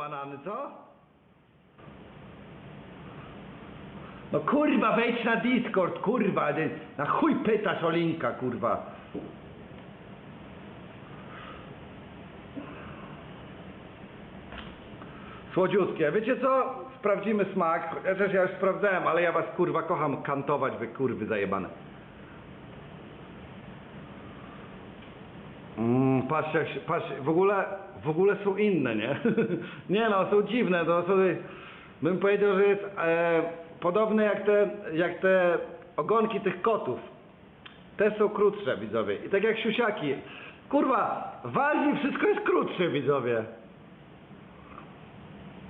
banany, co? No kurwa, wejdź na Discord, kurwa, na chuj pytasz o linka, kurwa. Słodziutkie. Wiecie co? Sprawdzimy smak. Chociaż ja już sprawdzałem, ale ja was kurwa kocham kantować, wy kurwy zajebane. Patrzcie, jak się- patrzcie, w ogóle, w ogóle są inne, nie? nie no, są dziwne, to są, bym powiedział, że jest e, podobne jak te, jak te ogonki tych kotów. Te są krótsze, widzowie. I tak jak siusiaki. Kurwa, w wszystko jest krótsze, widzowie.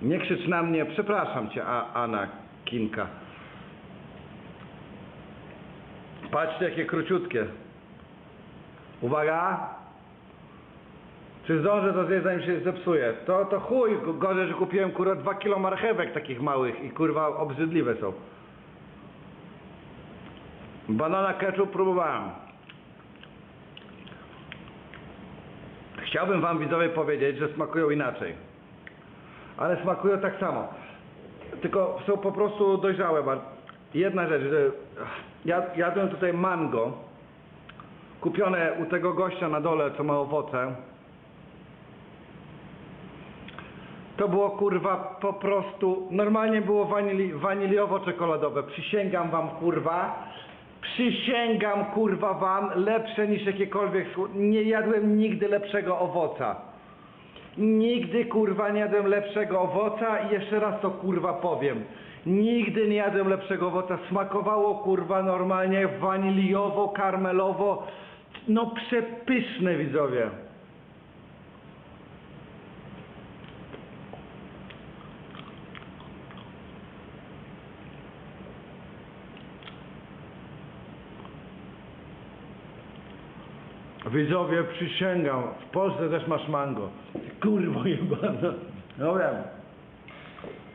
Nie krzycz na mnie, przepraszam cię, A, Anna Kinka. Patrzcie, jakie króciutkie. Uwaga! Czy zdążę to zjeść, zanim się zepsuje? To, to chuj, gorzej, że kupiłem kurwa 2 kilo marchewek takich małych i kurwa obrzydliwe są. Banana ketchup próbowałem. Chciałbym wam widzowie powiedzieć, że smakują inaczej. Ale smakują tak samo. Tylko są po prostu dojrzałe bardzo. Jedna rzecz, że ja jadłem tutaj mango kupione u tego gościa na dole, co ma owoce. To było kurwa po prostu, normalnie było wanili, waniliowo-czekoladowe. Przysięgam wam kurwa, przysięgam kurwa wam, lepsze niż jakiekolwiek, nie jadłem nigdy lepszego owoca. Nigdy kurwa nie jadłem lepszego owoca i jeszcze raz to kurwa powiem. Nigdy nie jadłem lepszego owoca. Smakowało kurwa normalnie waniliowo, karmelowo. No przepyszne widzowie. Widzowie, przysięgam, w Polsce też masz mango. Kurwo jebana. Wiem.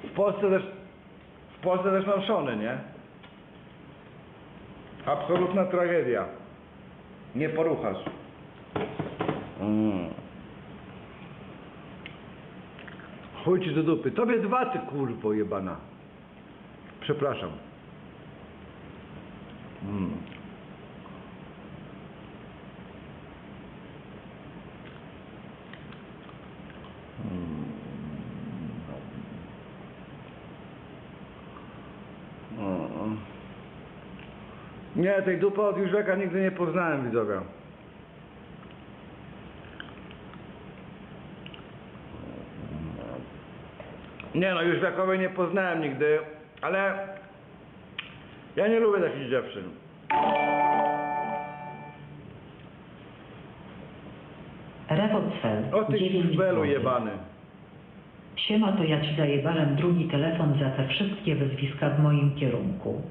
W Polsce też, w Polsce też mam szony, nie? Absolutna tragedia. Nie poruchasz. Mm. Chuj ci do dupy. Tobie dwa, ty kurwo jebana. Przepraszam. Mm. O. Nie, tej dupy od Jóźweka nigdy nie poznałem, widzowie. Nie no, Jóźwiakowej nie poznałem nigdy, ale ja nie lubię takich dziewczyn. Rewocel. O ty 9 szwelu złotych. jebany. Siema, to ja ci daję balem drugi telefon za te wszystkie wyzwiska w moim kierunku.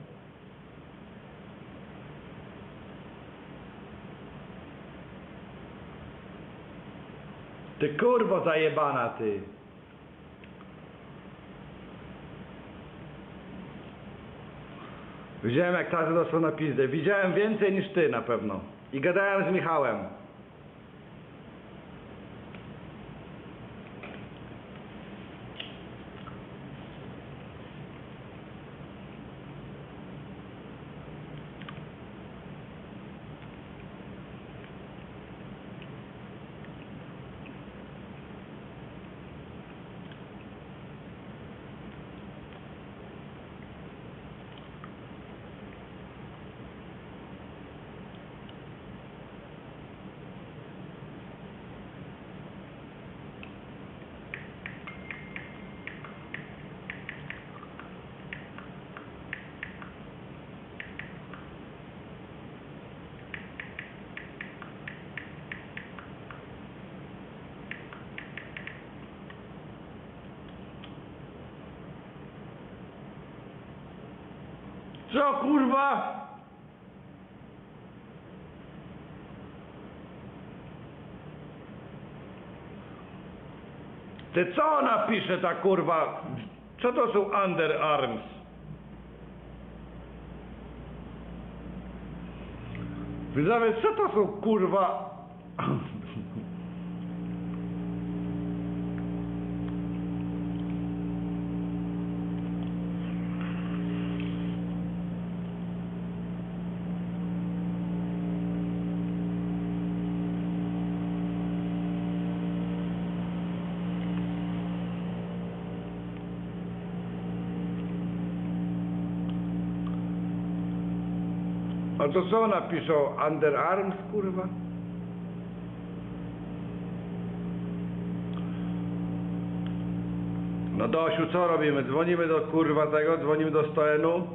Ty kurwo zajebana, ty. Widziałem jak tacy dostał na pizdę. Widziałem więcej niż ty na pewno. I gadałem z Michałem. Co kurwa? Ty co ona pisze ta kurwa? Co to są underarms? Widzowie, co to są kurwa? A to co napiszą? Underarms, kurwa? No Dosiu, co robimy? Dzwonimy do kurwa tego, dzwonimy do Stoenu.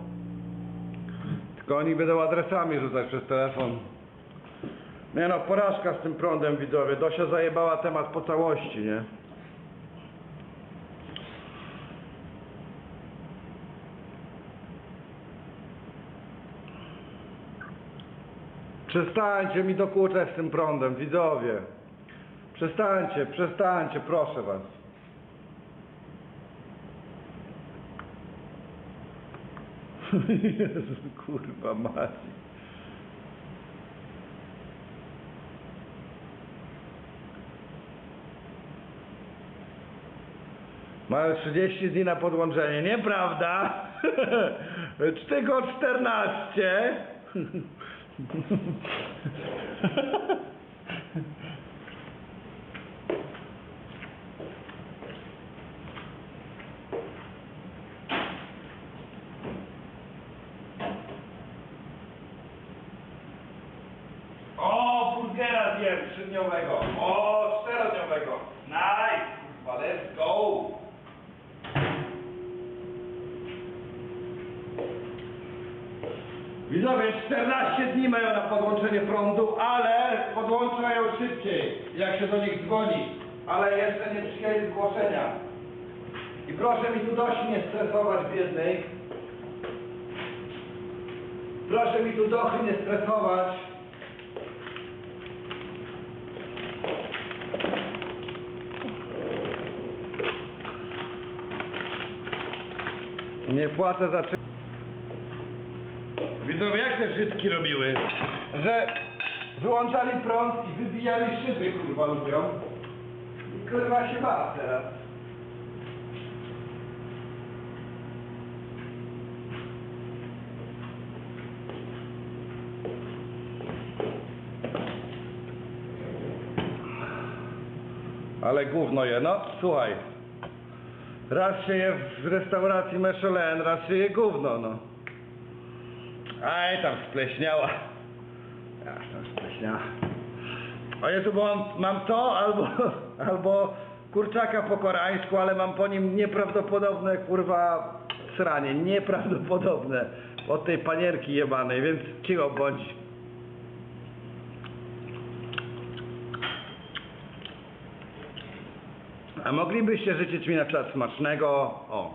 Tylko oni będą adresami rzucać przez telefon. Nie no, porażka z tym prądem widzowie. Dosia zajebała temat po całości, nie? Przestańcie mi dokuczać z tym prądem, widzowie. Przestańcie, przestańcie, proszę was. Jezu, kurwa mać. Mamy 30 dni na podłączenie, nieprawda? Tylko 14. O, burgera zjem trzydniowego. O, czterodniowego. Nice, kurwa, let's go. Widzowie, 14 dni mają na podłączenie prądu, ale podłączają szybciej, jak się do nich dzwoni. Ale jeszcze nie przyjęli zgłoszenia. I proszę mi tu dość nie stresować biednej. Proszę mi tu dochy nie stresować. Nie płacę za wszystkie robiły? Że wyłączali prąd i wybijali szyby, kurwa, ludziom. I kurwa się baw teraz. Ale gówno je, no słuchaj. Raz się je w restauracji Michelin, raz się je gówno, no. Aj, tam spleśniała. Aż tam spleśniała. O Jezu, bo mam, mam to albo, albo kurczaka po koreańsku, ale mam po nim nieprawdopodobne, kurwa, sranie. Nieprawdopodobne. Od tej panierki jebanej, więc cicho bądź. A moglibyście życzyć mi na przykład smacznego, o,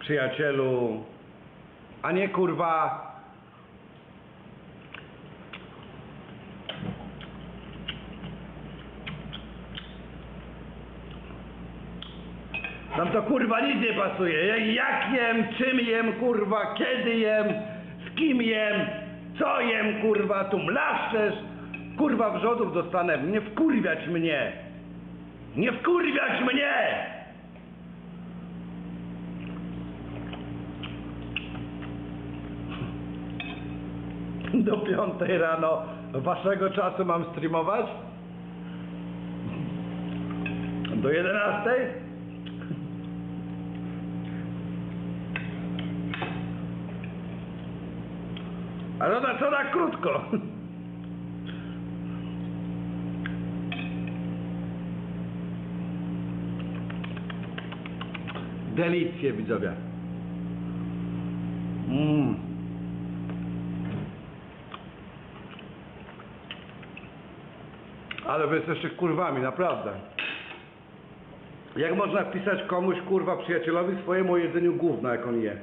przyjacielu, a nie kurwa Tam to kurwa nic nie pasuje. Ja- Jak jem, czym jem, kurwa, kiedy jem, z kim jem, co jem, kurwa, tu mlaszczesz. Kurwa wrzodów dostanę, nie wkurwiać mnie. Nie wkurwiać mnie! Do piątej rano waszego czasu mam streamować? Do jedenastej? Ale na co tak krótko? Delicje widzowie. Mm. Ale wy jesteście kurwami, naprawdę. Jak można wpisać komuś, kurwa, przyjacielowi swojemu jedzeniu gówna, jak on je?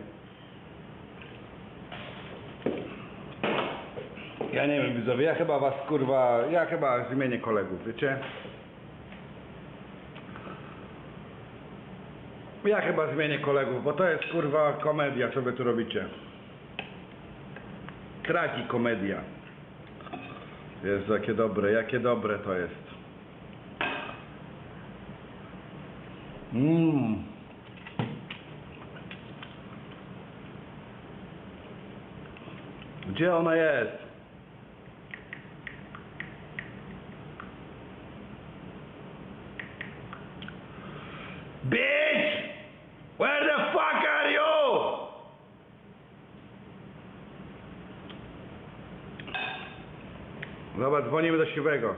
Ja nie wiem, widzowie, ja chyba was, kurwa, ja chyba zmienię kolegów, wiecie? Ja chyba zmienię kolegów, bo to jest, kurwa, komedia, co wy tu robicie. Traki komedia. Jezu, jakie dobre, jakie dobre to jest. Mmm. Gdzie ona jest? Siwego.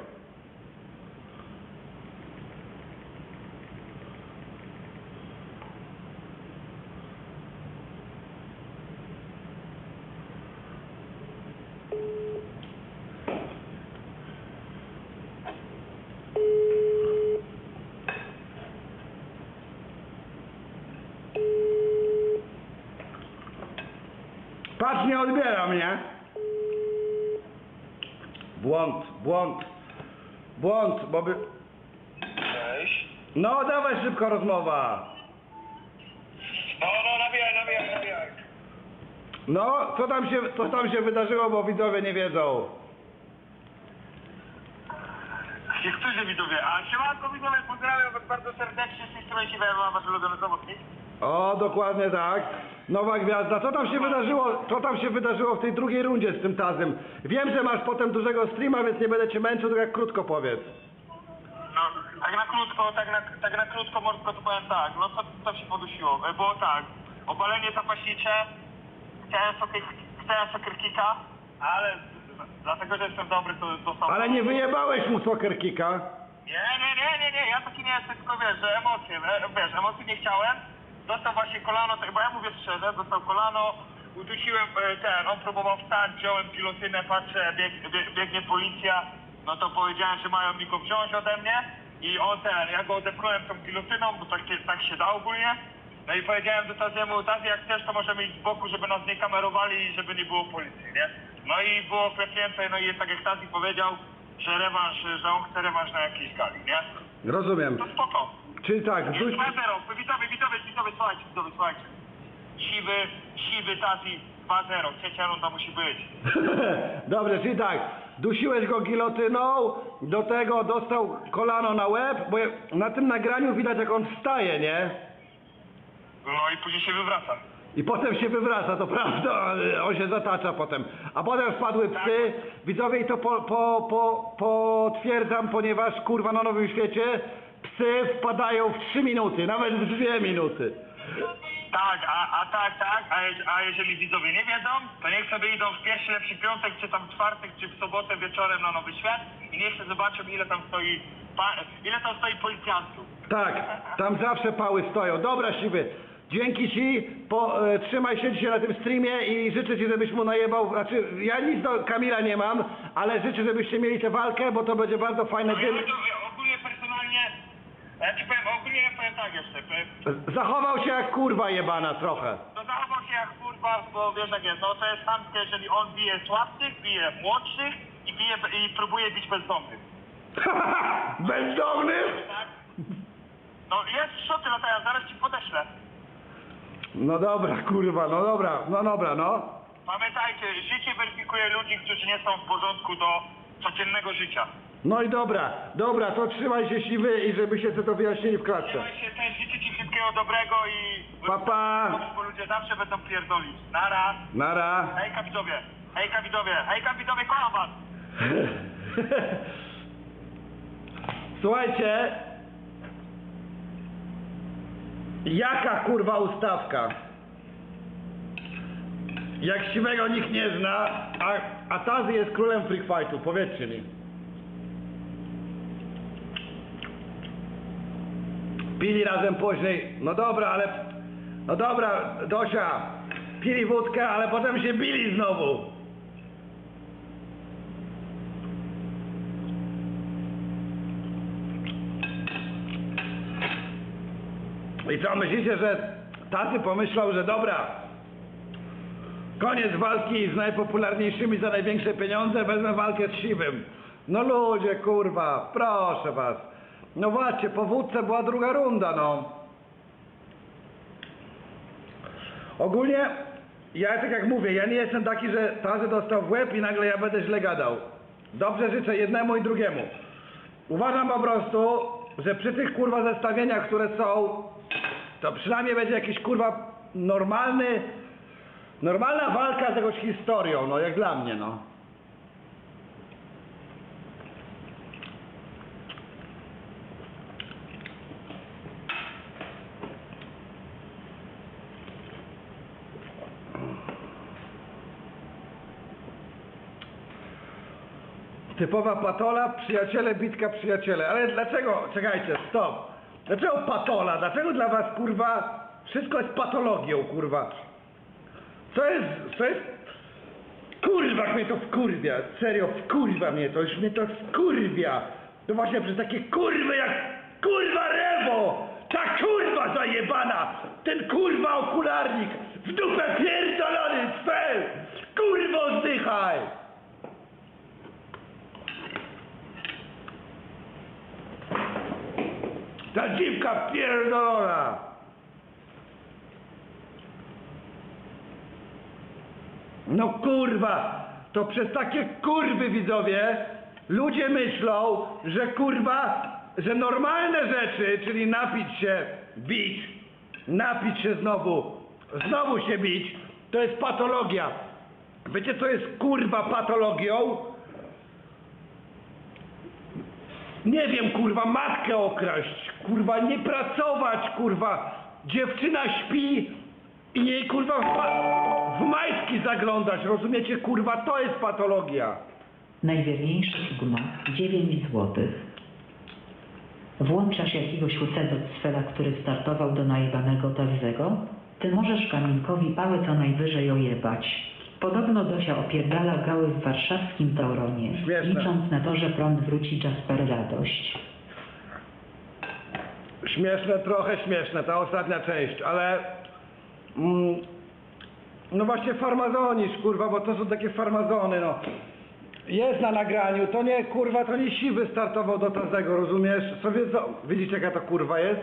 Patrz, nie odbiera mnie. Błąd, błąd, błąd, bo by... Cześć. No, dawaj szybko rozmowa. No, no, nabijaj, nabijaj, nabijaj. No, co tam się, co tam się wydarzyło, bo widzowie nie wiedzą. Niektórzy widzowie, a siemanko widzowie, pozdrawiam was bardzo serdecznie, z tej strony się wasz ulubiony zawodnik. O, dokładnie tak. Nowa gwiazda. Co tam się wydarzyło, co tam się wydarzyło w tej drugiej rundzie z tym Tazem? Wiem, że masz potem dużego streama, więc nie będę cię męczył, tylko jak krótko powiedz. No, tak na krótko, tak na, tak na krótko, mordko, to powiem tak, no co, co się podusiło? E, Było tak, obalenie zapaśnicze, chciałem sobie, chciałem soccer kicka, ale dlatego, że jestem dobry, to dostał... Ale nie wyjebałeś mu soccer kicka. Nie, nie, nie, nie, nie, ja taki nie jestem, tylko wiesz, że emocje, e, wiesz, emocji nie chciałem, dostał właśnie kolano, tak, bo ja mówię szczerze, dostał kolano, udusiłem e, ten, on próbował wstać, wziąłem gilotynę, patrzę, bieg, bieg, biegnie policja, no to powiedziałem, że mają mi go wziąć ode mnie i on ten, ja go odepchnąłem tą gilotyną, bo tak, tak się da ogólnie, no i powiedziałem do Taziemu, Tazi jak chcesz to możemy iść z boku, żeby nas nie kamerowali i żeby nie było policji, nie? No i było klepnięte, no i tak jak Tazi powiedział, że rewanż, że on chce rewanż na jakiejś gali, nie? Rozumiem. To spoko. Czyli tak, duś... 2-0, widzowie, widzowie, słuchajcie, widzowie, słuchajcie. Siwy, siwy Tazi, 2-0, trzecia runda musi być. Dobrze, czyli tak, dusiłeś go gilotyną, do tego dostał kolano na łeb, bo na tym nagraniu widać jak on wstaje, nie? No i później się wywraca. I potem się wywraca, to prawda, on się zatacza potem. A potem wpadły psy, widzowie i to po, po, po, potwierdzam, ponieważ kurwa na Nowym Świecie psy wpadają w 3 minuty, nawet w 2 minuty. Tak, a, a tak, tak, a, je- a jeżeli widzowie nie wiedzą, to niech sobie idą w pierwszy lepszy piątek, czy tam czwartek, czy w sobotę wieczorem na Nowy Świat i niech sobie zobaczą ile tam stoi, pa, ile tam stoi policjantów. Tak, tam zawsze pały stoją. Dobra, siwy. Dzięki ci, po, e, trzymaj się dzisiaj na tym streamie i życzę ci, żebyś mu najebał, znaczy ja nic do Kamila nie mam, ale życzę, żebyście mieli tę walkę, bo to będzie bardzo fajne. No ja Gdy... to, ja ogólnie personalnie, ja ci powiem, ogólnie ja powiem tak jeszcze, powiem, Zachował się jak kurwa jebana trochę. To zachował się jak kurwa, bo wiesz jak jest, no to jest chamskie, jeżeli on bije słabszych, bije młodszych i bije i próbuje bić bezdomnych, Bezdomny? tak? No jest szoty latają, zaraz ci podeślę. No dobra, kurwa, no dobra, no dobra, no. Pamiętajcie, życie weryfikuje ludzi, którzy nie są w porządku do codziennego życia. No i dobra, dobra, to trzymaj się siwy i żebyście sobie to wyjaśnili w klatce. Trzymaj się, też życzę ci wszystkiego dobrego i... Pa, pa. Bo ludzie zawsze będą pierdolić. Nara. Nara. Hejka widzowie. Hejka widzowie. Hejka widzowie, kocham was. Słuchajcie, jaka kurwa ustawka? Jak siwego nikt nie zna, a, a Tazy jest królem freak fightu, powiedzcie mi. Pili razem później, no dobra, ale, no dobra, Dosia, pili wódkę, ale potem się bili znowu. I co, myślicie, że Tazy pomyślał, że dobra, koniec walki z najpopularniejszymi za największe pieniądze, wezmę walkę z Siwym. No ludzie, kurwa, proszę was. No właśnie, po wódce była druga runda, no. Ogólnie, ja tak jak mówię, ja nie jestem taki, że Tazy dostał w łeb i nagle ja będę źle gadał. Dobrze życzę jednemu i drugiemu. Uważam po prostu, że przy tych kurwa zestawieniach, które są, to przynajmniej będzie jakiś kurwa normalny, normalna walka z jakąś historią, no jak dla mnie, no. Typowa patola, przyjaciele, bitka, przyjaciele. Ale dlaczego, czekajcie, stop. Dlaczego patola? Dlaczego dla was, kurwa, wszystko jest patologią, kurwa? Co jest, co jest... Kurwa, mnie to wkurwia, serio, wkurwia mnie to, już mnie to wkurwia. To właśnie przez takie kurwy jak kurwa Rewo, ta kurwa zajebana, ten kurwa okularnik, w dupę pierdolony cfel, kurwo zdychaj. Ta dziwka pierdolona. No kurwa, to przez takie kurwy widzowie ludzie myślą, że kurwa, że normalne rzeczy, czyli napić się, bić, napić się znowu, znowu się bić, to jest patologia. Wiecie co jest kurwa patologią? Nie wiem, kurwa, matkę okraść, kurwa, nie pracować, kurwa, dziewczyna śpi i jej, kurwa, w, w majtki zaglądać, rozumiecie, kurwa, to jest patologia. Najwierniejszy Sigma 9 zł. Włączasz jakiegoś łysego cfela, który startował do najebanego Tazego? Ty możesz Kamilkowi pałę co najwyżej ojebać. Podobno Dosia opierdala gały w warszawskim Tauronie, Śmieszne. licząc na to, że prąd wróci Jasper radość. Śmieszne, trochę śmieszne, ta ostatnia część, ale... Mm, no właśnie farmazonisz, kurwa, bo to są takie farmazony, no. Jest na nagraniu, to nie, kurwa, to nie siwy startował do Tazego, rozumiesz? Sobie co, widzicie jaka to kurwa jest?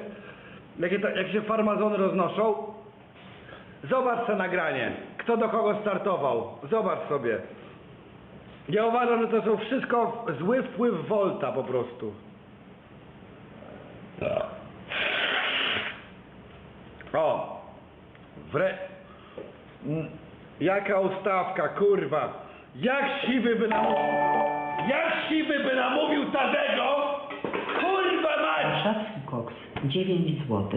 Jakie to, jak się farmazony roznoszą? Zobacz to nagranie, kto do kogo startował, zobacz sobie. Ja uważam, że to są wszystko zły wpływ Volta po prostu. O! Wre... Jaka ustawka, kurwa! Jak siwy by namówił... Jak siwy by namówił Tadego? Kurwa mać! Warszawski koks 9 zł.